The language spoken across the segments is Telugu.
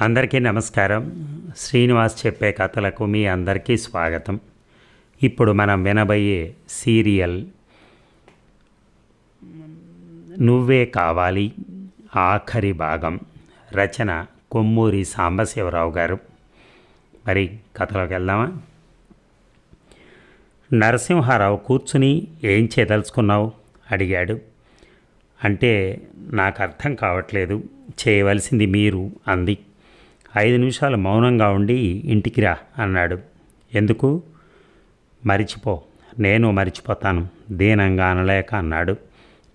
అందరికీ నమస్కారం. శ్రీనివాస్ చెప్పే కథలకు మీ అందరికీ స్వాగతం. ఇప్పుడు మనం వినబోయే సీరియల్ నువ్వే కావాలి ఆఖరి భాగం. రచన కొమ్మూరి సాంబశివరావు గారు. మరి కథలోకి వెళ్దామా? నరసింహారావు కూర్చుని ఏం చేయదలుచుకున్నావు? అడిగాడు. అంటే నాకు అర్థం కావట్లేదు. చేయవలసింది మీరు అంది. ఐదు నిమిషాలు మౌనంగా ఉండి ఇంటికి రా అన్నాడు. ఎందుకు? మరిచిపో. నేను మరిచిపోతాను. దీనంగా అనలేక అన్నాడు.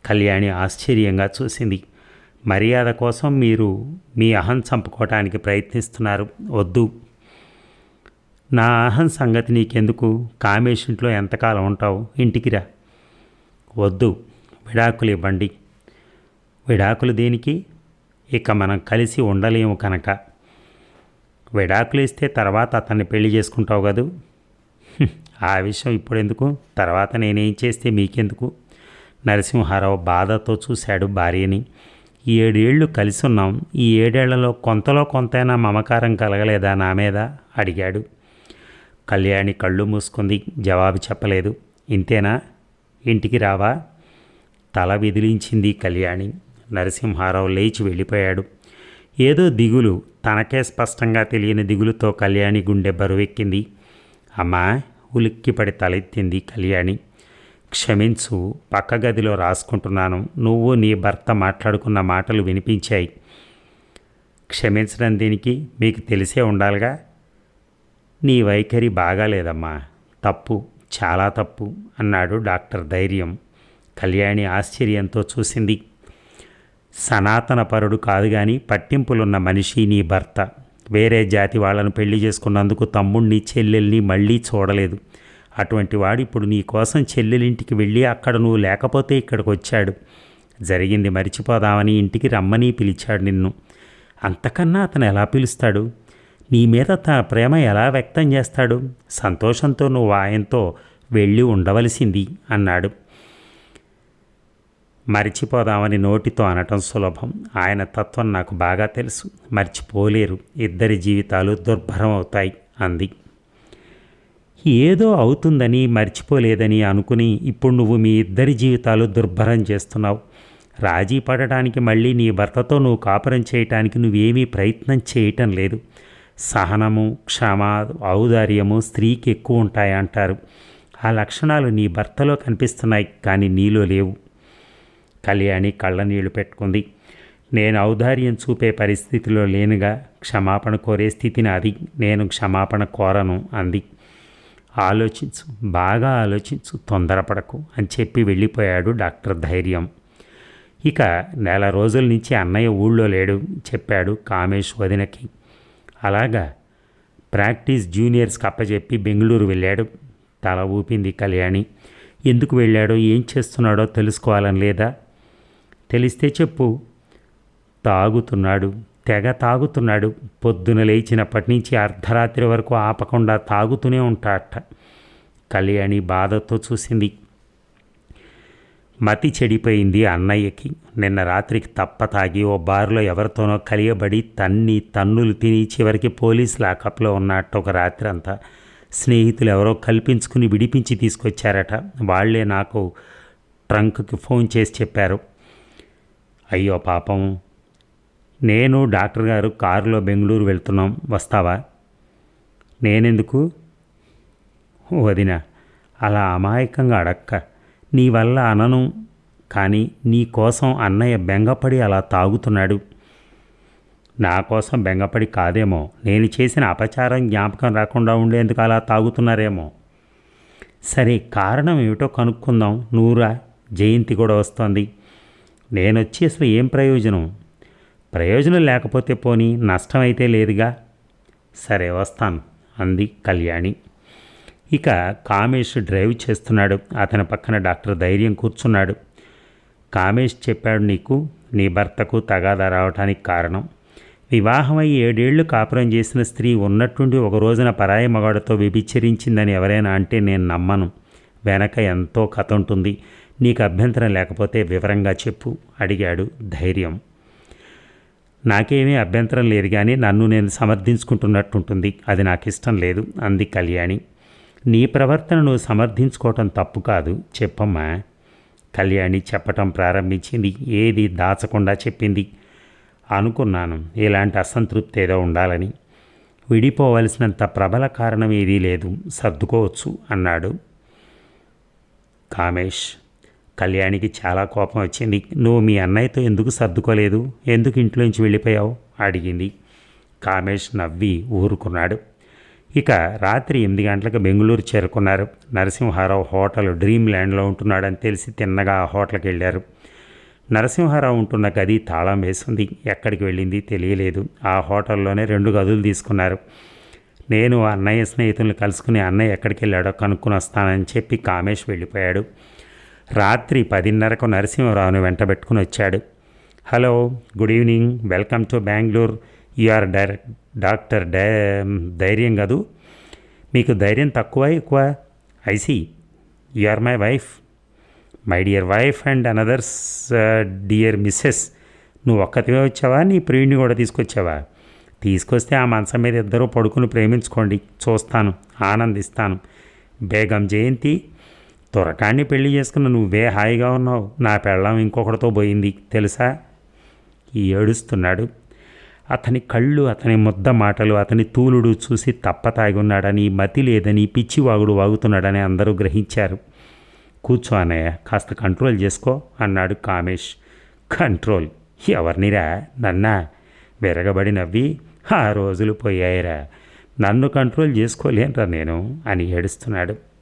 కళ్యాణి ఆశ్చర్యంగా చూసింది. మర్యాద కోసం మీరు మీ అహం చంపుకోవటానికి ప్రయత్నిస్తున్నారు. వద్దు. నా అహం సంగతి నీకెందుకు? కామేష్ ఇంట్లో ఎంతకాలం ఉంటావు? ఇంటికి రా. వద్దు. విడాకులు ఇవ్వండి. విడాకులు దేనికి? ఇక మనం కలిసి ఉండలేము కనుక. విడాకులు ఇస్తే తర్వాత అతన్ని పెళ్ళి చేసుకుంటావు కదూ? ఆ విషయం ఇప్పుడు ఎందుకు తర్వాత నేనేం చేస్తే మీకెందుకు? నరసింహారావు బాధతో చూశాడు భార్యని. ఏడేళ్ళు కలిసి ఉన్నాం ఈ ఏడేళ్ళలో కొంతలో కొంతైనా మమకారం కలగలేదా నా మీద? అడిగాడు. కళ్యాణి కళ్ళు మూసుకుంది. జవాబు చెప్పలేదు. ఇంతేనా? ఇంటికి రావా? తల విదిలించింది కళ్యాణి. నరసింహారావు లేచి వెళ్ళిపోయాడు. ఏదో దిగులు తనకే స్పష్టంగా తెలియని దిగులుతో కళ్యాణి గుండె బరువెక్కింది. అమ్మా ఉలిక్కిపడి తలెత్తింది కళ్యాణి. క్షమించు పక్క గదిలో రాసుకుంటున్నాను. నువ్వు నీ భర్త మాట్లాడుకున్న మాటలు వినిపించాయి. క్షమించడం దీనికి మీకు తెలిసే ఉండాలిగా? నీ వైఖరి బాగాలేదమ్మా. తప్పు చాలా తప్పు అన్నాడు డాక్టర్ ధైర్యం. కళ్యాణి ఆశ్చర్యంతో చూసింది. సనాతన పరుడు కాదు కానీ పట్టింపులున్న మనిషి నీ భర్త. వేరే జాతి వాళ్ళను పెళ్ళి చేసుకున్నందుకు తమ్ముణ్ణి చెల్లెల్ని మళ్ళీ చూడలేదు. అటువంటి వాడు ఇప్పుడు నీ కోసం చెల్లెలింటికి వెళ్ళి అక్కడ నువ్వు లేకపోతే ఇక్కడికి వచ్చాడు జరిగింది మరిచిపోదామని ఇంటికి రమ్మని పిలిచాడు నిన్ను. అంతకన్నా అతను ఎలా పిలుస్తాడు? నీ మీద తన ప్రేమ ఎలా వ్యక్తం చేస్తాడు? సంతోషంతో నువ్వు ఆయనతో వెళ్ళి ఉండవలసింది అన్నాడు. మరిచిపోదామని నోటితో అనటం సులభం. ఆయన తత్వం నాకు బాగా తెలుసు. మర్చిపోలేరు. ఇద్దరి జీవితాలు దుర్భరం అవుతాయి అంది. ఏదో అవుతుందని మర్చిపోలేదని అనుకుని ఇప్పుడు నువ్వు మీ ఇద్దరి జీవితాలు దుర్భరం చేస్తున్నావు. రాజీ పడటానికి మళ్ళీ నీ భర్తతో నువ్వు కాపురం చేయటానికి నువ్వేమీ ప్రయత్నం చేయటం లేదు. సహనము క్షమ ఔదార్యము స్త్రీకి ఎక్కువ ఉంటాయంటారు. ఆ లక్షణాలు నీ భర్తలో కనిపిస్తున్నాయి కానీ నీలో లేవు. కళ్యాణి కళ్ళనీళ్ళు పెట్టుకుంది. నేను ఔదార్యం చూపే పరిస్థితిలో లేనుగా క్షమాపణ కోరే స్థితి నాది. నేను క్షమాపణ కోరను అంది. ఆలోచించు బాగా ఆలోచించు తొందరపడకు అని చెప్పి వెళ్ళిపోయాడు డాక్టర్ ధైర్యం. ఇక నెల రోజుల నుంచి అన్నయ్య ఊళ్ళో లేడు చెప్పాడు కామేష్ వదినకి. అలాగా ప్రాక్టీస్ జూనియర్స్ కప్పచెప్పి బెంగళూరు వెళ్ళాడు. తల ఊపింది కళ్యాణి. ఎందుకు వెళ్ళాడో ఏం చేస్తున్నాడో తెలుసుకోవాలని లేదా? తెలిస్తే చెప్పు. తాగుతున్నాడు తెగ తాగుతున్నాడు. పొద్దున లేచినప్పటి నుంచి అర్ధరాత్రి వరకు ఆపకుండా తాగుతూనే ఉంటాడట. కళ్యాణి బాధతో చూసింది. మతి చెడిపోయింది అన్నయ్యకి. నిన్న రాత్రికి తప్ప తాగి ఓ బారులో ఎవరితోనో కలియబడి తన్ని తన్నులు తిని చివరికి పోలీస్ లాకప్లో ఉన్నట్టు ఒక రాత్రి అంతా స్నేహితులు ఎవరో కల్పించుకుని విడిపించి తీసుకొచ్చారట. వాళ్ళే నాకు ట్రంక్కి ఫోన్ చేసి చెప్పారు. అయ్యో పాపం. నేను డాక్టర్ గారు కారులో బెంగళూరు వెళ్తున్నాం. వస్తావా? నేనెందుకు? వదిన అలా అమాయకంగా అడక్క. నీ వల్ల అనను కానీ నీ కోసం అన్నయ్య బెంగపడి అలా తాగుతున్నాడు. నా కోసం బెంగపడి కాదేమో. నేను చేసిన అపచారం జ్ఞాపకం రాకుండా ఉండేందుకు అలా తాగుతున్నారేమో. సరే కారణం ఏమిటో కనుక్కుందాం. నూరా? జయంతి కూడా వస్తోంది. నేను వచ్చి అసలు ఏం ప్రయోజనం? ప్రయోజనం లేకపోతే పోనీ నష్టమైతే లేదుగా? సరే వస్తాను అంది కళ్యాణి. ఇక కామేష్ డ్రైవ్ చేస్తున్నాడు. అతని పక్కన డాక్టర్ ధైర్యం కూర్చున్నాడు. కామేష్ చెప్పాడు నీకు నీ భర్తకు తగాదా రావటానికి కారణం. వివాహమై ఏడేళ్ళు కాపురం చేసిన స్త్రీ ఉన్నట్టుండి ఒక రోజున పరాయి మగాడితో వ్యభిచరించిందని ఎవరైనా అంటే నేను నమ్మను. వెనక ఎంతో కథ ఉంటుంది. నీకు అభ్యంతరం లేకపోతే వివరంగా చెప్పు అడిగాడు ధైర్యం. నాకేమీ అభ్యంతరం లేదు కానీ నన్ను నేను సమర్థించుకుంటున్నట్టుంటుంది. అది నాకు ఇష్టం లేదు అంది కళ్యాణి. నీ ప్రవర్తనను సమర్థించుకోవటం తప్పు కాదు చెప్పమ్మా. కళ్యాణి చెప్పటం ప్రారంభించింది. ఏది దాచకుండా చెప్పింది. అనుకున్నాను ఇలాంటి అసంతృప్తి ఏదో ఉండాలని. విడిపోవలసినంత ప్రబల కారణం ఏదీ లేదు సర్దుకోవచ్చు అన్నాడు. కామేష్ కళ్యాణికి చాలా కోపం వచ్చింది. నువ్వు మీ అన్నయ్యతో ఎందుకు సర్దుకోలేదు? ఎందుకు ఇంట్లోంచి వెళ్ళిపోయావు? అడిగింది. కామేష్ నవ్వి ఊరుకున్నాడు. ఇక రాత్రి ఎనిమిది గంటలకు బెంగళూరు చేరుకున్నారు. నరసింహారావు హోటల్ డ్రీమ్ ల్యాండ్లో ఉంటున్నాడని తెలిసి తిన్నగా ఆ హోటల్కి వెళ్ళారు. నరసింహారావు ఉంటున్న గది తాళం వేసింది ఎక్కడికి వెళ్ళింది తెలియలేదు. ఆ హోటల్లోనే రెండు గదులు తీసుకున్నారు. నేను ఆ అన్నయ్య స్నేహితులను కలుసుకుని అన్నయ్య ఎక్కడికి వెళ్ళాడో కనుక్కుని వస్తానని చెప్పి కామేష్ వెళ్ళిపోయాడు. రాత్రి పదిన్నరకు నరసింహరావుని వెంటబెట్టుకుని వచ్చాడు. Hello good evening. Welcome to Bengaluru. You are direct doctor die ధైర్యం కాదు? మీకు ధైర్యం తక్కువ ఎక్కువ? I see are my wife. My dear wife and another's dear missus నువ్వు ఒక్కతివే వచ్చావా? నీ ప్రియుడిని కూడా తీసుకొచ్చావా? తీసుకొస్తే ఆ మంచం మీద ఇద్దరూ పడుకుని ప్రేమించుకోండి. చూస్తాను ఆనందిస్తాను. బేగం జయంతి. త్వరకాన్ని పెళ్ళి చేసుకున్న నువ్వే హాయిగా ఉన్నావు. నా పెళ్ళం ఇంకొకటితో పోయింది తెలుసా? ఏడుస్తున్నాడు. అతని కళ్ళు అతని ముద్ద మాటలు అతని తూలుడు చూసి తప్ప ఉన్నాడని మతి లేదని పిచ్చివాగుడు వాగుతున్నాడని అందరూ గ్రహించారు. కూర్చో అన్నయ్య కాస్త కంట్రోల్ చేసుకో అన్నాడు కామేష్. కంట్రోల్? ఎవరినిరా? నన్నా? విరగబడి నవ్వి ఆ రోజులు పోయాయిరా. నన్ను కంట్రోల్ చేసుకోలేనురా నేను అని ఏడుస్తున్నాడు.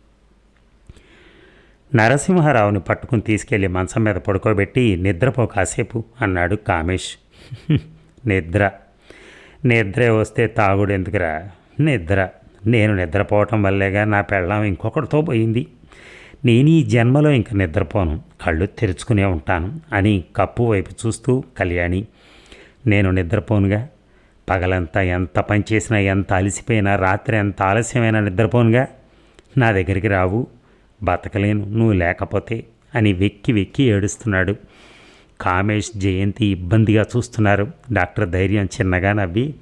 నరసింహారావుని పట్టుకుని తీసుకెళ్ళి మంచం మీద పడుకోబెట్టి నిద్రపో కాసేపు అన్నాడు కామేష్. నిద్ర. నిద్ర వస్తే తాగుడు ఎందుకురా? నిద్ర. నేను నిద్రపోవటం వల్లేగా నా పెళ్ళం ఇంకొకటితో పోయింది. నేను ఈ జన్మలో ఇంక నిద్రపోను. కళ్ళు తెరుచుకునే ఉంటాను అని కప్పు వైపు చూస్తూ కళ్యాణి నేను నిద్రపోనుగా? పగలంతా ఎంత పని చేసినా ఎంత అలసిపోయినా రాత్రి ఎంత ఆలస్యమైనా నిద్రపోనుగా? నా దగ్గరికి రావు. బతకలేను నువ్వు లేకపోతే అని వెక్కి వెక్కి ఏడుస్తున్నాడు. కామేష్ జయంతి ఇబ్బందిగా చూస్తున్నారు. డాక్టర్ ధైర్యం చిన్నగా నవ్వి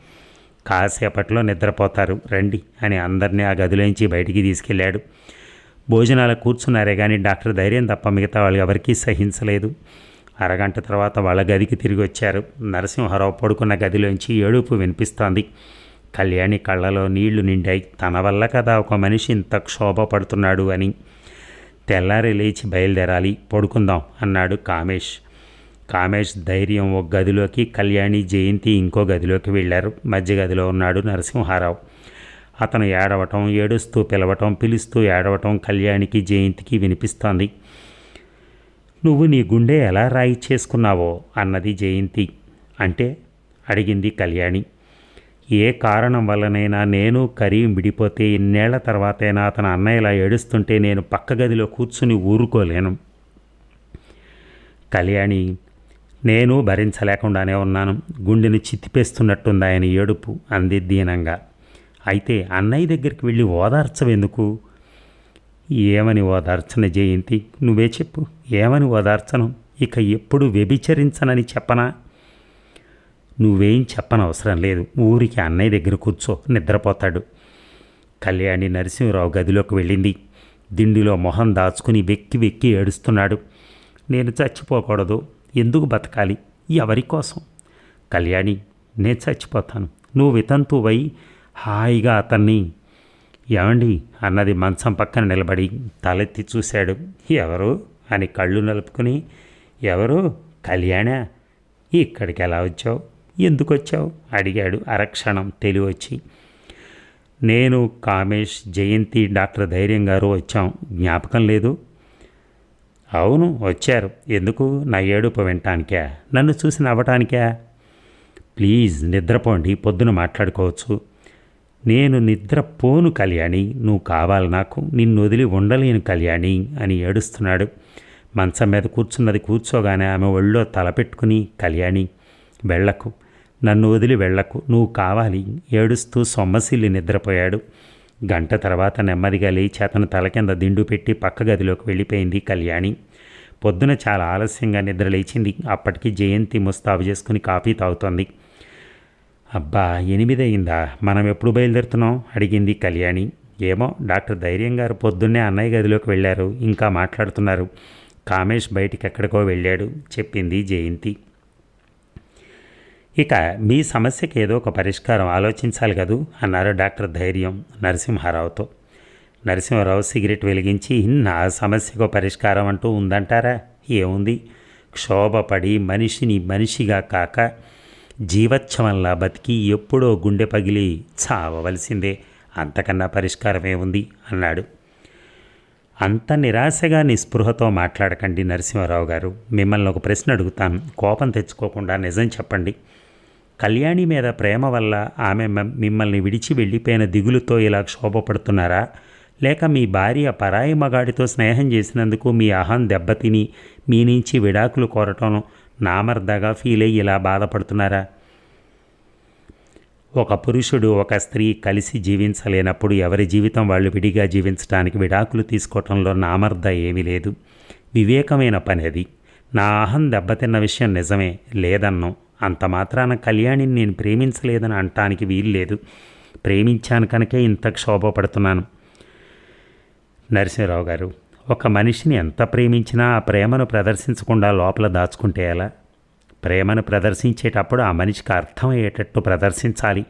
కాసేపట్లో నిద్రపోతారు. రండి అని అందరినీ ఆ గదిలోంచి బయటికి తీసుకెళ్ళాడు. భోజనాలు కూర్చున్నారే కానీ డాక్టర్ ధైర్యం తప్ప మిగతా వాళ్ళు ఎవరికీ సహించలేదు. అరగంట తర్వాత వాళ్ళ గదికి తిరిగి వచ్చారు. నరసింహారావు పడుకున్న గదిలోంచి ఏడుపు వినిపిస్తోంది. కళ్యాణి కళ్ళలో నీళ్ళు నిండాయి. తన వల్ల కదా ఒక మనిషి ఇంత క్షోభపడుతున్నాడు అని తెల్లారి లేచి బయలుదేరాలి పడుకుందాం అన్నాడు కామేష్. కామేష్ ధైర్యం ఒక గదిలోకి కళ్యాణి జయంతి ఇంకో గదిలోకి వెళ్ళారు. మధ్య గదిలో ఉన్నాడు నరసింహారావు. అతను ఏడవటం ఏడుస్తూ పిలవటం పిలుస్తూ ఏడవటం కళ్యాణికి జయంతికి వినిపిస్తోంది. నువ్వు నీ గుండె ఎలా రాయి చేసుకున్నావో అన్నది జయంతి. అంటే? అడిగింది కళ్యాణి. ఏ కారణం వల్లనైనా నేను కరీం విడిపోతే ఇన్నేళ్ళ తర్వాతైనా అతను అన్నయ్యలా ఏడుస్తుంటే నేను పక్క గదిలో కూర్చుని ఊరుకోలేను. కళ్యాణి నేను భరించలేకుండానే ఉన్నాను. గుండెని చిత్తిపేస్తున్నట్టుంది ఆయన ఏడుపు అంది దీనంగా. అయితే అన్నయ్య దగ్గరికి వెళ్ళి ఓదార్చవెందుకు? ఏమని ఓదార్చన జయంతి? నువ్వే చెప్పు. ఏమని ఓదార్చను? ఇక ఎప్పుడు వ్యభిచరించనని చెప్పనా? నువ్వేం చెప్పనవసరం లేదు. ఊరికి అన్నయ్య దగ్గర కూర్చో. నిద్రపోతాడు. కళ్యాణి నరసింహరావు గదిలోకి వెళ్ళింది. దిండిలో మొహం దాచుకుని వెక్కి వెక్కి ఏడుస్తున్నాడు. నేను చచ్చిపోకూడదు. ఎందుకు బతకాలి? ఎవరి కోసం? కళ్యాణి నేను చచ్చిపోతాను. నువ్వు వితంతువై హాయిగా అతన్ని ఏమండి? అన్నది మంచం పక్కన నిలబడి తలెత్తి చూశాడు. ఎవరు? అని కళ్ళు నలుపుకుని ఎవరు? కళ్యాణా ఇక్కడికి ఎలా వచ్చావు? ఎందుకు వచ్చావు అడిగాడు అరక్షణం తెలివచ్చి. నేను కామేష్ జయంతి డాక్టర్ ధైర్యం గారు వచ్చాం. జ్ఞాపకం లేదు? అవును వచ్చారు. ఎందుకు? నా ఏడుపు వినటానికా నన్ను చూసి నవ్వటానికా? ప్లీజ్ నిద్రపోండి పొద్దున మాట్లాడుకోవచ్చు. నేను నిద్రపోను కళ్యాణి నువ్వు కావాలి నాకు. నిన్ను వదిలి ఉండలేను కళ్యాణి అని ఏడుస్తున్నాడు. మంచం మీద కూర్చున్నది కూర్చోగానే ఆమె ఒళ్ళో తలపెట్టుకుని కళ్యాణి వెళ్ళకు. నన్ను వదిలి వెళ్ళకు నువ్వు కావాలి. ఏడుస్తూ సొమ్మసిల్లి నిద్రపోయాడు. గంట తర్వాత నెమ్మదిగా లేచి అతను తల కింద దిండు పెట్టి పక్క గదిలోకి వెళ్ళిపోయింది కళ్యాణి. పొద్దున చాలా ఆలస్యంగా నిద్ర లేచింది. అప్పటికి జయంతి ముస్తాబు చేసుకుని కాఫీ తాగుతోంది. అబ్బా ఎనిమిది అయిందా మనం ఎప్పుడు బయలుదేరుతున్నాం? అడిగింది కళ్యాణి. ఏమో డాక్టర్ ధైర్యం గారు పొద్దున్నే అన్నయ్య గదిలోకి వెళ్ళారు. ఇంకా మాట్లాడుతున్నారు. కామేష్ బయటికి ఎక్కడికో వెళ్ళాడు చెప్పింది జయంతి. ఇక మీ సమస్యకి ఏదో ఒక పరిష్కారం ఆలోచించాలి కదూ అన్నారు డాక్టర్ ధైర్యం నరసింహారావుతో. నరసింహారావు సిగరెట్ వెలిగించి నా సమస్యకు పరిష్కారం అంటూ ఉందంటారా? ఏముంది? క్షోభపడి మనిషిని మనిషిగా కాక జీవచ్ఛవంలా బతికి ఎప్పుడో గుండె పగిలి చావవలసిందే. అంతకన్నా పరిష్కారమే ఉంది అన్నాడు. అంత నిరాశగా నిస్పృహతో మాట్లాడకండి నరసింహారావు గారు. మిమ్మల్ని ఒక ప్రశ్న అడుగుతాను కోపం తెచ్చుకోకుండా నిజం చెప్పండి. కళ్యాణి మీద ప్రేమ వల్ల ఆమె మ- మిమ్మల్ని విడిచి వెళ్ళిపోయిన దిగులుతో ఇలా క్షోభపడుతున్నారా? లేక మీ భార్య పరాయి మగాడితో స్నేహం చేసినందుకు మీ అహం దెబ్బతిని మీ నుంచి విడాకులు కోరటం నామర్దగా ఫీల్ అయ్యి ఇలా బాధపడుతున్నారా? ఒక పురుషుడు ఒక స్త్రీ కలిసి జీవించలేనప్పుడు ఎవరి జీవితం వాళ్ళు విడిగా జీవించడానికి విడాకులు తీసుకోవటంలో నామర్ద ఏమీ లేదు. వివేకమైన పని అది. నా అహం దెబ్బతిన్న విషయం నిజమే లేదన్నాం. అంత మాత్రాన కళ్యాణిని నేను ప్రేమించలేదని అనటానికి వీలు లేదు ప్రేమించాను కనుకే ఇంత క్షోభపడుతున్నాను. నరసింహరావు గారు ఒక మనిషిని ఎంత ప్రేమించినా ఆ ప్రేమను ప్రదర్శించకుండా లోపల దాచుకుంటే ఎలా? ప్రేమను ప్రదర్శించేటప్పుడు ఆ మనిషికి అర్థమయ్యేటట్టు ప్రదర్శించాలి.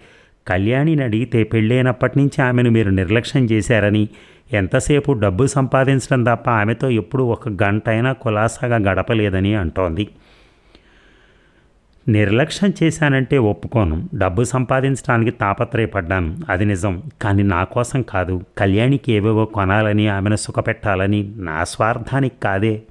కళ్యాణిని అడిగితే పెళ్ళైనప్పటి నుంచి ఆమెను మీరు నిర్లక్ష్యం చేశారని ఎంతసేపు డబ్బు సంపాదించడం తప్ప ఆమెతో ఎప్పుడూ ఒక గంట అయినా కులాసాగా గడపలేదని అంటోంది. నిర్లక్ష్యం చేశానంటే ఒప్పుకోను. డబ్బు సంపాదించడానికి తాపత్రయపడ్డాను. అది నిజం. కానీ నా కోసం కాదు. కళ్యాణికి ఏవేవో కొనాలని ఆమెను సుఖపెట్టాలని నా స్వార్థానికి కాదే.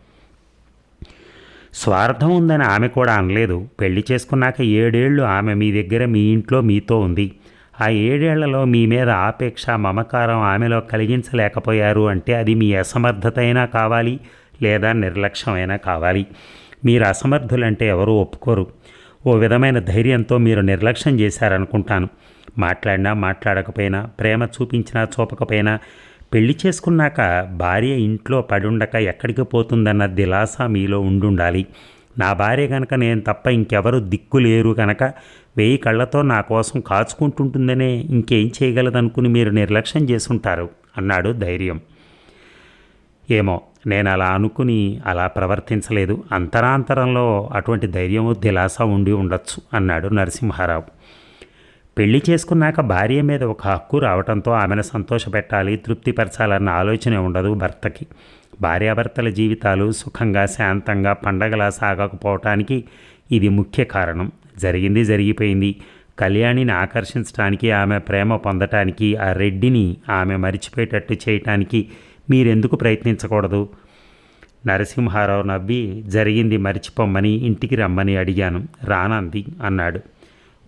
స్వార్థం ఉందని ఆమె కూడా అనలేదు. పెళ్ళి చేసుకున్నాక ఏడేళ్ళు ఆమె మీ దగ్గర మీ ఇంట్లో మీతో ఉంది. ఆ ఏడేళ్ళలో మీ మీద ఆపేక్ష మమకారం ఆమెలో కలిగించలేకపోయారు అంటే అది మీ అసమర్థత అయినా కావాలి లేదా నిర్లక్ష్యమైనా కావాలి. మీరు అసమర్థులంటే ఎవరూ ఒప్పుకోరు. ఓ విధమైన ధైర్యంతో మీరు నిర్లక్ష్యం చేశారనుకుంటాను. మాట్లాడినా మాట్లాడకపోయినా ప్రేమ చూపించినా చూపకపోయినా పెళ్ళి చేసుకున్నాక భార్య ఇంట్లో పడుండక ఎక్కడికి పోతుందన్న దిలాస మీలో ఉండుండాలి. నా భార్య కనుక నేను తప్ప ఇంకెవరు దిక్కు లేరు కనుక వెయ్యి కళ్ళతో నా కోసం కాచుకుంటుంటుందనే ఇంకేం చేయగలదనుకుని మీరు నిర్లక్ష్యం చేసుంటారు అన్నాడు ధైర్యం. ఏమో నేను అలా అనుకుని అలా ప్రవర్తించలేదు. అంతరాంతరంలో అటువంటి ధైర్యం దిలాస ఉండి ఉండొచ్చు అన్నాడు నరసింహారావు. పెళ్ళి చేసుకున్నాక భార్య మీద ఒక హక్కు రావడంతో ఆమెను సంతోషపెట్టాలి తృప్తిపరచాలన్న ఆలోచన ఉండదు భర్తకి. భార్యాభర్తల జీవితాలు సుఖంగా శాంతంగా పండగలా సాగకపోవటానికి ఇది ముఖ్య కారణం. జరిగింది జరిగిపోయింది. కళ్యాణిని ఆకర్షించడానికి ఆమె ప్రేమ పొందటానికి ఆ రెడ్డిని ఆమె మరిచిపోయేటట్టు చేయటానికి మీరెందుకు ప్రయత్నించకూడదు? నరసింహారావు నవ్వి జరిగింది మరిచిపోమ్మని ఇంటికి రమ్మని అడిగాను. రానంది అన్నాడు.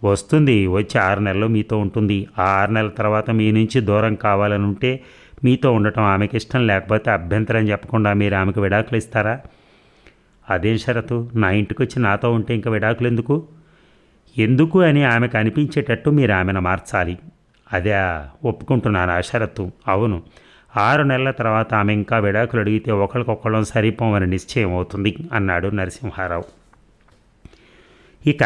వస్తుంది వచ్చి ఆరు నెలలు మీతో ఉంటుంది. ఆ ఆరు నెలల తర్వాత మీ నుంచి దూరం కావాలని ఉంటే మీతో ఉండటం ఆమెకి ఇష్టం లేకపోతే అభ్యంతరం చెప్పకుండా మీరు ఆమెకు విడాకులు ఇస్తారా? అదేం షరతు? నా ఇంటికి వచ్చి నాతో ఉంటే ఇంకా విడాకులు ఎందుకు ఎందుకు అని ఆమెకు అనిపించేటట్టు మీరు ఆమెను మార్చాలి. అదే ఒప్పుకుంటున్నాను ఆ షరతు. అవును. ఆరు నెలల తర్వాత ఆమె ఇంకా విడాకులు అడిగితే ఒకరికొకళ్ళం సరిపోమని నిశ్చయం అవుతుంది అన్నాడు నరసింహారావు. ఇక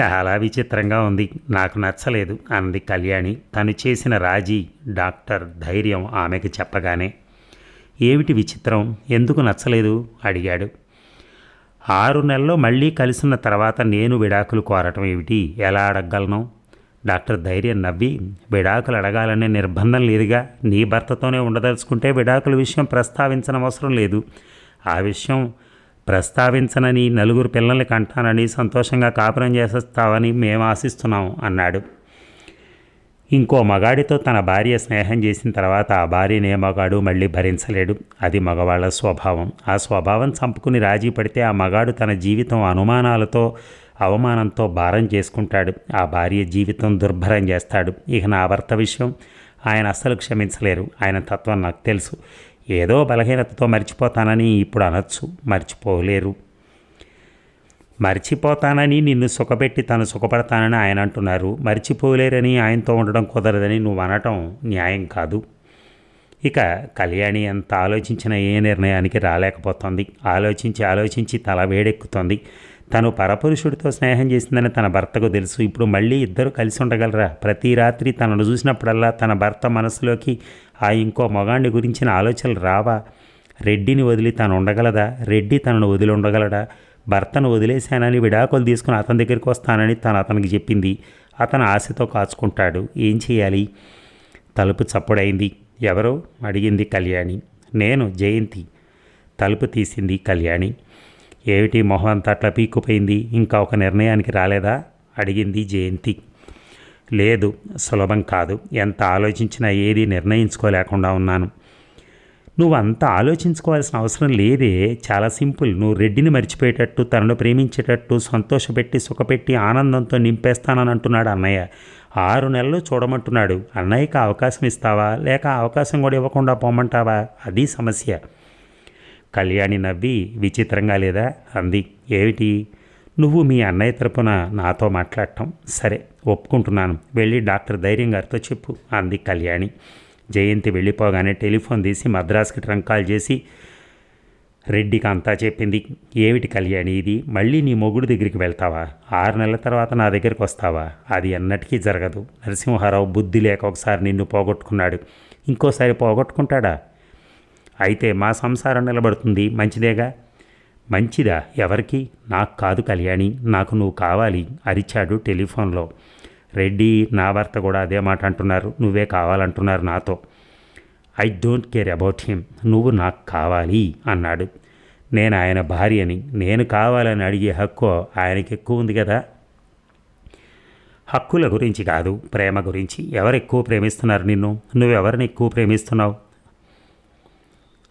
చాలా విచిత్రంగా ఉంది నాకు నచ్చలేదు అంది కళ్యాణి. తను చేసిన రాజీ డాక్టర్ ధైర్యం ఆమెకు చెప్పగానే. ఏమిటి విచిత్రం? ఎందుకు నచ్చలేదు? అడిగాడు. ఆరు నెలల్లో మళ్ళీ కలిసిన తర్వాత నేను విడాకులు కోరటం ఏమిటి? ఎలా అడగగలను? డాక్టర్ ధైర్యం నవ్వి విడాకులు అడగాలనే నిర్బంధం లేదుగా. నీ భర్తతోనే ఉండదలుచుకుంటే విడాకుల విషయం ప్రస్తావించనవసరం అవసరం లేదు. ఆ విషయం ప్రస్తావించనని నలుగురు పిల్లల్ని కంటానని సంతోషంగా కాపురం చేసేస్తావని మేము ఆశిస్తున్నాం అన్నాడు. ఇంకో మగాడితో తన భార్య స్నేహం చేసిన తర్వాత ఆ భార్యనే మగాడు మళ్ళీ భరించలేడు. అది మగవాళ్ళ స్వభావం. ఆ స్వభావం చంపుకుని రాజీ పడితే ఆ మగాడు తన జీవితం అనుమానాలతో అవమానంతో భారం చేసుకుంటాడు. ఆ భార్య జీవితం దుర్భరం చేస్తాడు. ఇక నా భర్త విషయం ఆయన అస్సలు క్షమించలేరు. ఆయన తత్వం నాకు తెలుసు. ఏదో బలహీనతతో మర్చిపోతానని ఇప్పుడు అనొచ్చు. మర్చిపోలేరు. మర్చిపోతానని నిన్ను సుఖపెట్టి తను సుఖపడతానని ఆయన అంటున్నారు. మర్చిపోలేరని ఆయనతో ఉండడం కుదరదని నువ్వు అనటం న్యాయం కాదు. ఇక కళ్యాణి ఎంత ఆలోచించినా ఏ నిర్ణయానికి రాలేకపోతుంది. ఆలోచించి ఆలోచించి తల వేడెక్కుతోంది. తను పరపురుషుడితో స్నేహం చేసిందని తన భర్తకు తెలుసు. ఇప్పుడు మళ్ళీ ఇద్దరు కలిసి ఉండగలరా? ప్రతి రాత్రి తనను చూసినప్పుడల్లా తన భర్త మనసులోకి ఆ ఇంకో మగాణ్ణి గురించిన ఆలోచనలు రావా? రెడ్డిని వదిలి తను ఉండగలదా? రెడ్డి తనను వదిలి ఉండగలడా? భర్తను వదిలేశానని విడాకులు తీసుకుని అతని దగ్గరికి వస్తానని తను అతనికి చెప్పింది. అతను ఆశతో కాచుకుంటాడు. ఏం చేయాలి? తలుపు చప్పుడైంది. ఎవరో అడిగింది కళ్యాణి. నేను జయంతి. తలుపు తీసింది కళ్యాణి. ఏమిటి మొహం అంతా అట్లా పీక్కుపోయింది? ఇంకా ఒక నిర్ణయానికి రాలేదా? అడిగింది జయంతి. లేదు సులభం కాదు. ఎంత ఆలోచించినా ఏది నిర్ణయించుకోలేకుండా ఉన్నాను. నువ్వు అంత ఆలోచించుకోవాల్సిన అవసరం లేదే. చాలా సింపుల్. నువ్వు రెడ్డిని మర్చిపోయేటట్టు తనను ప్రేమించేటట్టు సంతోషపెట్టి సుఖపెట్టి ఆనందంతో నింపేస్తానని అంటున్నాడు అన్నయ్య. ఆరు నెలలు చూడమంటున్నాడు. అన్నయ్యకి అవకాశం ఇస్తావా? లేక అవకాశం కూడా ఇవ్వకుండా పోమంటావా? అది సమస్య. కళ్యాణి నవ్వి విచిత్రంగా లేదా? అంది. ఏమిటి? నువ్వు మీ అన్నయ్య తరపున నాతో మాట్లాడటం సరే ఒప్పుకుంటున్నాను. వెళ్ళి డాక్టర్ ధైర్యం గారితో చెప్పు అంది కళ్యాణి. జయంతి వెళ్ళిపోగానే టెలిఫోన్ తీసి మద్రాసుకి ట్రంక్ కాల్ చేసి రెడ్డికి అంతా చెప్పింది. ఏమిటి కళ్యాణి ఇది? మళ్ళీ నీ మొగుడు దగ్గరికి వెళ్తావా? ఆరు నెలల తర్వాత నా దగ్గరికి వస్తావా? అది ఎన్నటికీ జరగదు. నరసింహారావు బుద్ధి లేక ఒకసారి నిన్ను పోగొట్టుకున్నాడు. ఇంకోసారి పోగొట్టుకుంటాడా? అయితే మా సంసారం నిలబడుతుంది. మంచిదేగా? మంచిదా? ఎవరికి? నాకు కాదు కళ్యాణి. నాకు నువ్వు కావాలి అరిచాడు టెలిఫోన్లో. రెడ్డి నా భర్త కూడా అదే మాట అంటున్నారు. నువ్వే కావాలంటున్నారు నాతో. I don't care about him నువ్వు నాకు కావాలి అన్నాడు. నేను ఆయన భార్యని. నేను కావాలని అడిగే హక్కు ఆయనకి ఎక్కువ ఉంది కదా? హక్కుల గురించి కాదు ప్రేమ గురించి. ఎవరు ఎక్కువ ప్రేమిస్తున్నారు నిన్ను? నువ్వెవరిని ఎక్కువ ప్రేమిస్తున్నావు?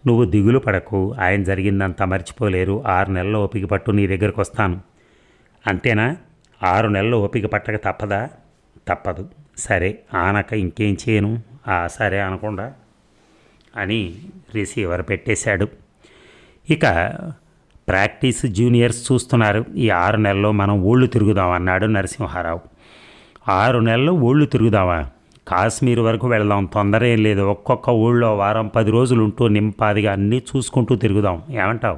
నువ్వు దిగులు పడకు. ఆయన జరిగిందంతా మర్చిపోలేరు. ఆరు నెలల ఓపిక పట్టు నీ దగ్గరకు వస్తాను. అంతేనా? ఆరు నెలలు ఓపిక పట్టక తప్పదా? తప్పదు. సరే ఆనక ఇంకేం చేయను? ఆ సరే అనకుండా అని రిసీవర్ పెట్టేశాడు. ఇక ప్రాక్టీస్ జూనియర్స్ చూస్తున్నారు. ఈ ఆరు నెలల్లో మనం ఊళ్ళు తిరుగుదాం అన్నాడు నరసింహారావు. ఆరు నెలలు ఊళ్ళు తిరుగుదామా? కాశ్మీర్ వరకు వెళదాం. తొందర ఏం లేదు. ఒక్కొక్క ఊళ్ళో వారం పది రోజులు ఉంటూ నింపాదిగా అన్నీ చూసుకుంటూ తిరుగుదాం. ఏమంటావు?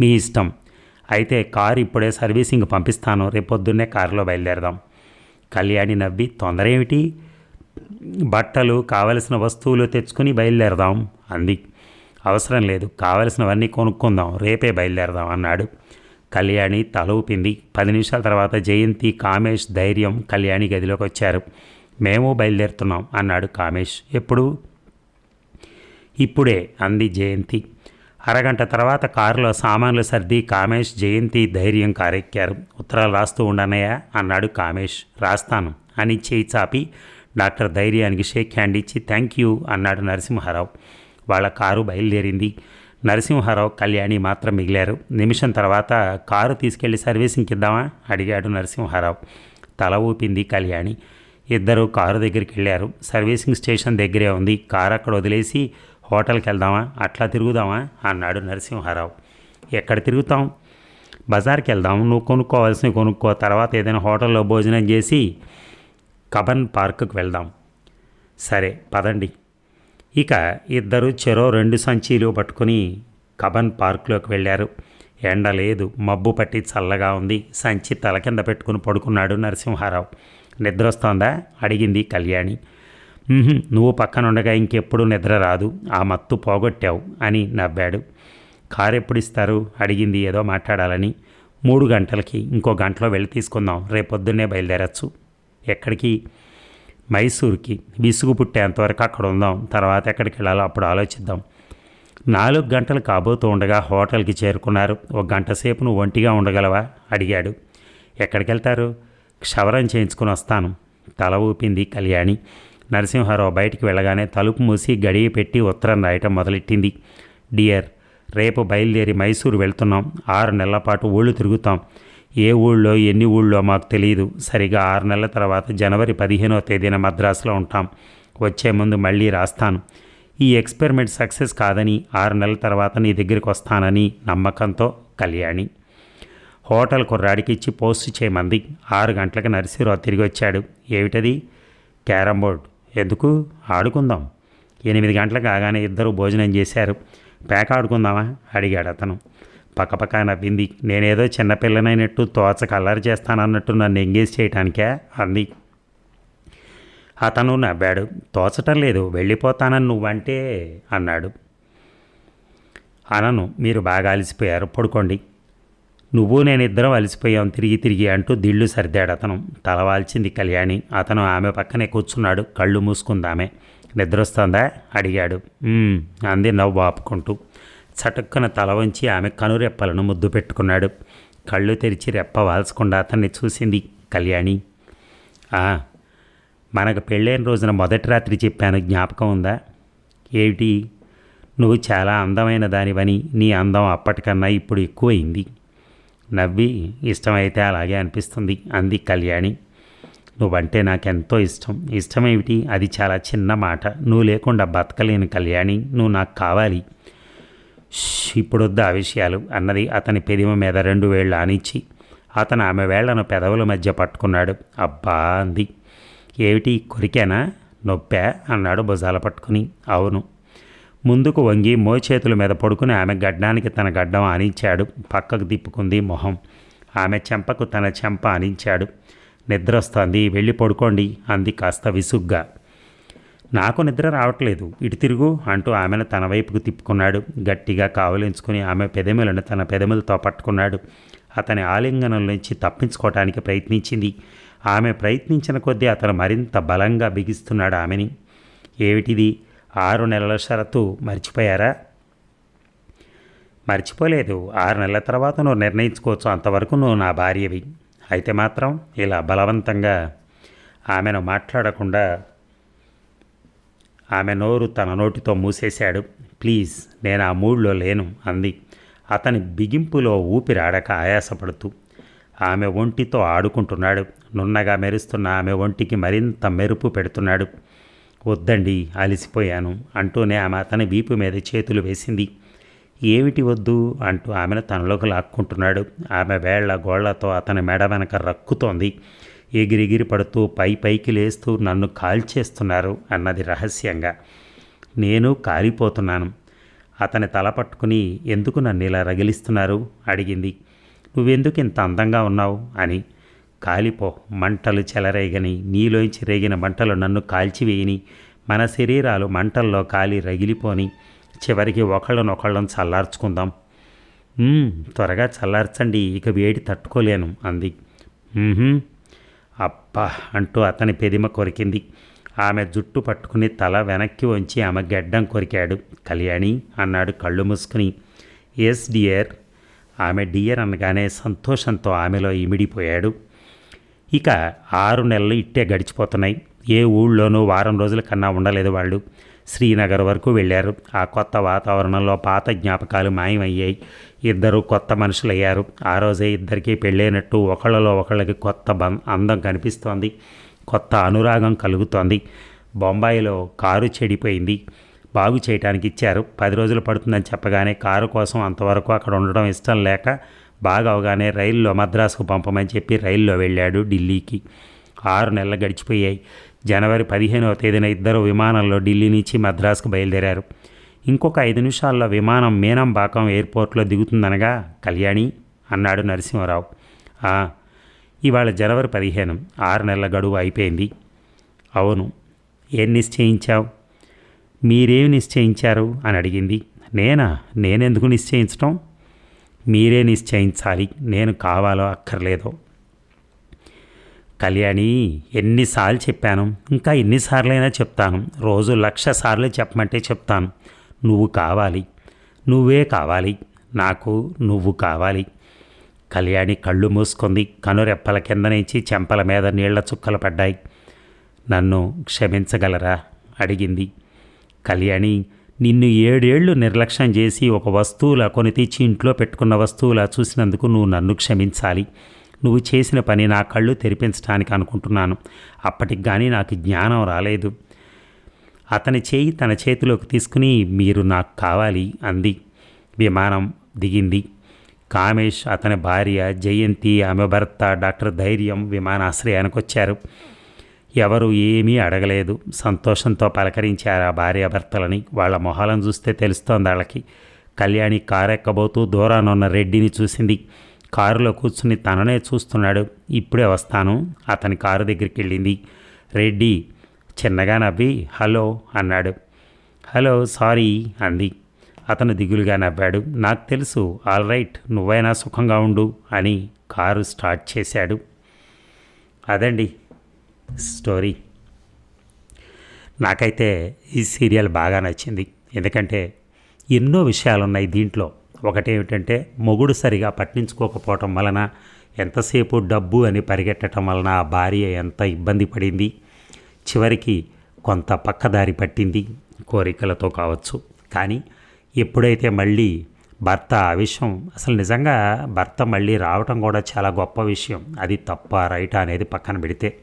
మీ ఇష్టం. అయితే కారు ఇప్పుడే సర్వీసింగ్ పంపిస్తాను. రేపొద్దున్నే కారులో బయలుదేరదాం. కళ్యాణి నవ్వి తొందర ఏమిటి? బట్టలు కావలసిన వస్తువులు తెచ్చుకొని బయలుదేరదాం అంది. అవసరం లేదు. కావలసినవన్నీ కొనుక్కుందాం. రేపే బయలుదేరదాం అన్నాడు. కళ్యాణి తల ఊపింది. పది నిమిషాల తర్వాత జయంతి కామేష్ ధైర్యం కళ్యాణి గదిలోకి వచ్చారు మేము బయలుదేరుతున్నాం అన్నాడు కామేష్. ఎప్పుడు? ఇప్పుడే అంది జయంతి. అరగంట తర్వాత కారులో సామాన్లు సర్ది కామేష్ జయంతి ధైర్యం కారెక్కారు. ఉత్తరాలు రాస్తూ ఉండనయ్యా అన్నాడు కామేష్. రాస్తాను అని చేయి చాపి డాక్టర్ ధైర్యానికి షేక్ హ్యాండ్ ఇచ్చి థ్యాంక్ యూ అన్నాడు నరసింహారావు. వాళ్ళ కారు బయలుదేరింది. నరసింహారావు కళ్యాణి మాత్రం మిగిలారు. నిమిషం తర్వాత కారు తీసుకెళ్ళి సర్వీసింగ్కి ఇద్దామా అడిగాడు నరసింహారావు. తల ఊపింది కళ్యాణి. ఇద్దరు కారు దగ్గరికి వెళ్ళారు. సర్వీసింగ్ స్టేషన్ దగ్గరే ఉంది. కారు అక్కడ వదిలేసి హోటల్కి వెళ్దామా? అట్లా తిరుగుదామా? అన్నాడు నరసింహారావు. ఎక్కడ తిరుగుతాం? బజార్కి వెళ్దాం. నువ్వు కొనుక్కోవాల్సినవి కొనుక్కో. తర్వాత ఏదైనా హోటల్లో భోజనం చేసి కబన్ పార్కుకు వెళ్దాం. సరే పదండి. ఇక ఇద్దరు చెరో రెండు సంచీలు పట్టుకుని కబన్ పార్క్లోకి వెళ్ళారు. ఎండ లేదు. మబ్బు పట్టి చల్లగా ఉంది. సంచి తల కింద పెట్టుకుని పడుకున్నాడు నరసింహారావు. నిద్ర వస్తోందా అడిగింది కళ్యాణి. నువ్వు పక్కనుండగా ఇంకెప్పుడు నిద్ర రాదు. ఆ మత్తు పోగొట్టావు అని నవ్వాడు. కారు ఎప్పుడు ఇస్తారు అడిగింది ఏదో మాట్లాడాలని. మూడు గంటలకి. ఇంకో గంటలో వెళ్ళి తీసుకుందాం. రేపొద్దున్నే బయలుదేరచ్చు. ఎక్కడికి? మైసూర్కి. విసుగు పుట్టేంతవరకు అక్కడ ఉందాం. తర్వాత ఎక్కడికి వెళ్ళాలో అప్పుడు ఆలోచిద్దాం. నాలుగు గంటలు కాబోతూ ఉండగా హోటల్కి చేరుకున్నారు. ఒక గంట సేపు నువ్వు ఒంటిగా ఉండగలవా? అడిగాడు. ఎక్కడికి వెళ్తారు క్షవరం చేయించుకుని వస్తాను. తల ఊపింది కళ్యాణి. నరసింహారావు బయటికి వెళ్ళగానే తలుపు మూసి గడియ పెట్టి ఉత్తరం రాయటం మొదలెట్టింది. డియర్ రేపు బయలుదేరి మైసూరు వెళ్తున్నాం. ఆరు నెలల పాటు ఊళ్ళు తిరుగుతాం. ఏ ఊళ్ళో ఎన్ని ఊళ్ళో మాకు తెలియదు సరిగా ఆరు నెలల తర్వాత జనవరి పదిహేనో తేదీన మద్రాసులో ఉంటాం. వచ్చే ముందు మళ్ళీ రాస్తాను. ఈ ఎక్స్పెరిమెంట్ సక్సెస్ కాదని ఆరు నెలల తర్వాత నీ దగ్గరికి వస్తానని నమ్మకంతో కళ్యాణి. హోటల్ కుర్రాడికి ఇచ్చి పోస్ట్ చేయమంది. ఆరు గంటలకు నరసింహరావు తిరిగి వచ్చాడు. ఏమిటది? Carrom board. ఎందుకు? ఆడుకుందాం. ఎనిమిది గంటలకు కాగానే ఇద్దరు భోజనం చేశారు. పేక ఆడుకుందామా? అడిగాడు అతను. పక్కపక్క నవ్వింది. నేనేదో చిన్నపిల్లనైనట్టు తోచక అల్లరి చేస్తానన్నట్టు నన్ను ఎంగేజ్ చేయటానికే? అంది. అతను నవ్వాడు. తోచటం లేదు. వెళ్ళిపోతానని నువ్వంటే అన్నాడు. అనను. మీరు బాగా అలసిపోయారు. పడుకోండి. నువ్వు నేను ఇద్దరం అలసిపోయాం తిరిగి తిరిగి అంటూ దిళ్ళు సర్దాడు అతను. తలవాల్చింది కళ్యాణి. అతను ఆమె పక్కనే కూర్చున్నాడు కళ్ళు మూసుకుందామె. నిద్రొస్తుందా? అడిగాడు. అంది నవ్వు ఆపుకుంటూ. చటుక్కున తల వంచి ఆమె కనురెప్పలను ముద్దు పెట్టుకున్నాడు. కళ్ళు తెరిచి రెప్ప వాల్చకుండా అతన్ని చూసింది కళ్యాణి. మనకు పెళ్ళైన రోజున మొదటి రాత్రి చెప్పాను జ్ఞాపకం ఉందా? ఏమిటి? నువ్వు చాలా అందమైన దానివని నీ అందం అప్పటికన్నా ఇప్పుడు ఎక్కువైంది. నవ్వి ఇష్టమైతే అలాగే అనిపిస్తుంది. అంది కళ్యాణి. నువ్వంటే నాకెంతో ఇష్టం. ఇష్టమేమిటి? అది చాలా చిన్న మాట. నువ్వు లేకుండా బతకలేను కళ్యాణి. నువ్వు నాకు కావాలి. ఇప్పుడు ఇప్పుడొద్దు ఆ విషయాలు అన్నది అతని పెదిమ మీద రెండు వేళ్ళు ఆనిచ్చి. అతను ఆమె వేళ్ళను పెదవుల మధ్య పట్టుకున్నాడు. అబ్బా అంది. ఏమిటి? కొరికేనా? నొప్పా? అన్నాడు భుజాల పట్టుకుని. అవును. ముందుకు వంగి మోచేతుల మీద పడుకుని ఆమె గడ్డానికి తన గడ్డం ఆనించాడు. పక్కకు తిప్పుకుంది మొహం. ఆమె చెంపకు తన చెంప ఆనించాడు. నిద్రొస్తోంది. వెళ్ళి పడుకోండి అంది కాస్త విసుగ్గా. నాకు నిద్ర రావట్లేదు. ఇటు తిరుగు అంటూ ఆమెను తన వైపుకు తిప్పుకున్నాడు. గట్టిగా కావలించుకుని ఆమె పెదములను తన పెదములతో పట్టుకున్నాడు. అతని ఆలింగనం నుంచి తప్పించుకోవటానికి ప్రయత్నించింది. ఆమె ప్రయత్నించిన కొద్దీ అతను మరింత బలంగా బిగిస్తున్నాడు ఆమెని. ఏమిటిది? ఆరు నెలల షరతు మర్చిపోయారా? మర్చిపోలేదు. ఆరు నెలల తర్వాత నువ్వు నిర్ణయించుకోవచ్చు. అంతవరకు నువ్వు నా భార్యవి. అయితే మాత్రం ఇలా బలవంతంగా ఆమెను మాట్లాడకుండా ఆమె నోరు తన నోటితో మూసేశాడు. ప్లీజ్ నేను ఆ మూడ్లో లేను అంది. అతని బిగింపులో ఊపిరాడక ఆయాసపడుతూ ఆమె ఒంటితో ఆడుకుంటున్నాడు. నున్నగా మెరుస్తున్న ఆమె ఒంటికి మరింత మెరుపు పెడుతున్నాడు. వద్దండి అలసిపోయాను అంటూనే ఆమె అతని వీపు మీద చేతులు వేసింది. ఏమిటి వద్దు అంటూ ఆమెను తనలోకి లాక్కుంటున్నాడు. ఆమె వేళ్ళ గోళ్ళతో అతని మెడ వెనక రక్కుతోంది. ఎగిరిగిరి పడుతూ పై పైకి లేస్తూ నన్ను కాల్చేస్తున్నారు అన్నది రహస్యంగా. నేను కాలిపోతున్నాను. అతని తల పట్టుకుని ఎందుకు నన్ను ఇలా రగిలిస్తున్నారు? అడిగింది. నువ్వెందుకు ఇంత అందంగా ఉన్నావు? అని కాలిపో మంటలు చెలరేగని నీలోంచి రేగిన మంటలు నన్ను కాల్చివేయని మన శరీరాలు మంటల్లో కాలి రగిలిపోని చివరికి ఒకళ్ళనొకళ్ళను చల్లార్చుకుందాం. త్వరగా చల్లార్చండి ఇక వేడి తట్టుకోలేను అంది. అప్పా అంటూ అతని పెదిమ కొరికింది. ఆమె జుట్టు పట్టుకుని తల వెనక్కి వంచి ఆమె గెడ్డం కొరికాడు. కళ్యాణి అన్నాడు కళ్ళు మూసుకుని. Yes dear. ఆమె డియర్ అనగానే సంతోషంతో ఆమెలో ఇమిడిపోయాడు. ఇక ఆరు నెలలు ఇట్టే గడిచిపోతున్నాయి. ఏ ఊళ్ళోనూ వారం రోజుల కన్నా ఉండలేదు వాళ్ళు. శ్రీనగర్ వరకు వెళ్ళారు. ఆ కొత్త వాతావరణంలో పాత జ్ఞాపకాలు మాయమయ్యాయి. ఇద్దరు కొత్త మనుషులయ్యారు. ఆ రోజే ఇద్దరికీ పెళ్ళైనట్టు ఒకళ్ళలో ఒకళ్ళకి కొత్త బం అందం కనిపిస్తోంది. కొత్త అనురాగం కలుగుతోంది. బొంబాయిలో కారు చెడిపోయింది. బాగు చేయడానికి ఇచ్చారు. పది రోజులు పడుతుందని చెప్పగానే కారు కోసం అంతవరకు అక్కడ ఉండడం ఇష్టం లేక బాగా అవగానే రైల్లో మద్రాసుకు పంపమని చెప్పి రైల్లో వెళ్ళాడు ఢిల్లీకి. ఆరు నెలలు గడిచిపోయాయి. జనవరి పదిహేనవ తేదీన ఇద్దరు విమానంలో ఢిల్లీ నుంచి మద్రాసుకు బయలుదేరారు. ఇంకొక ఐదు నిమిషాల్లో విమానం మీనంబాకం ఎయిర్పోర్ట్లో దిగుతుందనగా కళ్యాణి అన్నాడు నరసింహారావు. ఇవాళ జనవరి పదిహేను. ఆరు నెలల గడువు అయిపోయింది. అవును. ఏం నిశ్చయించావు? మీరేమి నిశ్చయించారు? అని అడిగింది. నేనా? నేనెందుకు నిశ్చయించటం? మీరే నిశ్చయించాలి. నేను కావాలో అక్కర్లేదో. కళ్యాణి ఎన్నిసార్లు చెప్పాను? ఇంకా ఎన్నిసార్లైనా చెప్తాను. రోజు లక్ష సార్లు చెప్పమంటే చెప్తాను. నువ్వు కావాలి. నువ్వే కావాలి. నాకు నువ్వు కావాలి. కళ్యాణి కళ్ళు మూసుకుంది. కనురెప్పల కింద నుంచి చెంపల మీద నీళ్ళ చుక్కలు పడ్డాయి. నన్ను క్షమించగలరా? అడిగింది. కళ్యాణి నిన్ను ఏడేళ్ళు నిర్లక్ష్యం చేసి ఒక వస్తువులా కొని తెచ్చి ఇంట్లో పెట్టుకున్న వస్తువులా చూసినందుకు నువ్వు నన్ను క్షమించాలి. నువ్వు చేసిన పని నా కళ్ళు తెరిపించడానికి అనుకుంటున్నాను. అప్పటికి కానీ నాకు జ్ఞానం రాలేదు. అతని చేయి తన చేతిలోకి తీసుకుని మీరు నాకు కావాలి అంది. విమానం దిగింది. కామేష్ అతని భార్య జయంతి ఆమె భర్త డాక్టర్ ధైర్యం విమానాశ్రయానికి వచ్చారు ఎవరు ఏమీ అడగలేదు. సంతోషంతో పలకరించారు ఆ భార్యాభర్తలని. వాళ్ళ మొహాలను చూస్తే తెలుస్తోంది వాళ్ళకి కళ్యాణి కారు ఎక్కబోతూ దూరాన ఉన్న రెడ్డిని చూసింది. కారులో కూర్చుని తననే చూస్తున్నాడు. ఇప్పుడే వస్తాను. అతని కారు దగ్గరికి వెళ్ళింది. రెడ్డి చిన్నగా నవ్వి హలో అన్నాడు. హలో సారీ అంది. అతను దిగులుగా నవ్వాడు. నాకు తెలుసు. All right. నువ్వైనా సుఖంగా ఉండు అని కారు స్టార్ట్ చేశాడు. అదండి. స్టోరీ. నాకైతే ఈ సీరియల్ బాగా నచ్చింది. ఎందుకంటే ఎన్నో విషయాలు ఉన్నాయి దీంట్లో. ఒకటేమిటంటే మొగుడు సరిగా పట్టించుకోకపోవటం వలన ఎంతసేపు డబ్బు అని పరిగెట్టడం వలన ఆ భార్య ఎంత ఇబ్బంది పడింది. చివరికి కొంత పక్కదారి పట్టింది కోరికలతో కావచ్చు. కానీ ఎప్పుడైతే మళ్ళీ భర్త ఆ విషయం అసలు నిజంగా భర్త మళ్ళీ రావటం కూడా చాలా గొప్ప విషయం. అది తప్ప రైట్ అనేది పక్కన పెడితే.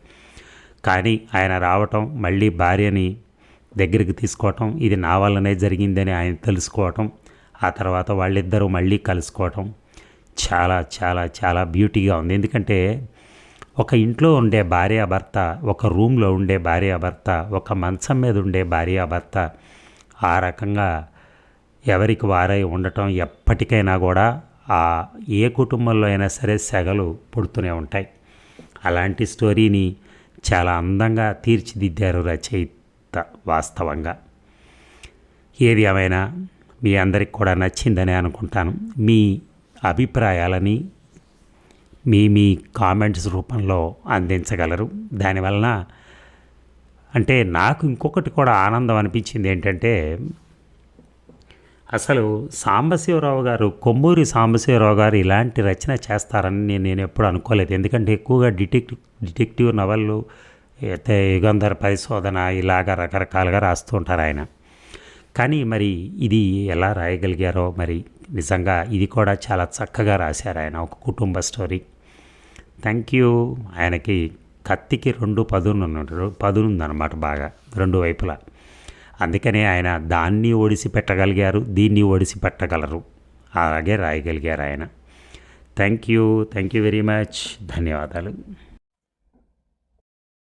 కానీ ఆయన రావటం మళ్ళీ భార్యని దగ్గరికి తీసుకోవటం ఇది నా వల్లనే జరిగిందని ఆయన తెలుసుకోవటం ఆ తర్వాత వాళ్ళిద్దరూ మళ్ళీ కలుసుకోవటం చాలా చాలా చాలా బ్యూటీగా ఉంది. ఎందుకంటే ఒక ఇంట్లో ఉండే భార్యాభర్త ఒక రూమ్లో ఉండే భార్యాభర్త ఒక మంచం మీద ఉండే భార్యాభర్త ఆ రకంగా ఎవరికి వారై ఉండటం ఎప్పటికైనా కూడా ఆ ఏ కుటుంబంలో అయినా సరే సెగలు పుడుతూనే ఉంటాయి. అలాంటి స్టోరీని చాలా అందంగా తీర్చిదిద్దారు రచయిత వాస్తవంగా. ఏది ఏమైనా మీ అందరికి కూడా నచ్చిందని అనుకుంటాను. మీ అభిప్రాయాలని మీ మీ కామెంట్స్ రూపంలో అందించగలరు. దానివలన అంటే నాకు ఇంకొకటి కూడా ఆనందం అనిపించింది ఏంటంటే అసలు సాంబశివరావు గారు కొమ్మూరి సాంబశివరావు గారు ఇలాంటి రచన చేస్తారని నేను నేను ఎప్పుడు అనుకోలేదు. ఎందుకంటే ఎక్కువగా డిటెక్టివ్ డిటెక్టివ్ నవళ్ళు అయితే యుగంధర పరిశోధన ఇలాగ రకరకాలుగా రాస్తూ ఉంటారు ఆయన. కానీ మరి ఇది ఎలా రాయగలిగారో మరి నిజంగా ఇది కూడా చాలా చక్కగా రాశారు ఆయన ఒక కుటుంబ స్టోరీ. Thank you. ఆయనకి కత్తికి రెండు పదును పదునుందనమాట బాగా రెండు వైపులా. అందుకనే ఆయన దాన్ని ఓడిసి పెట్టగలిగారు దీన్ని ఓడిసి పెట్టగలరు అలాగే రాయగలిగారు ఆయన. Thank you thank you very much ధన్యవాదాలు.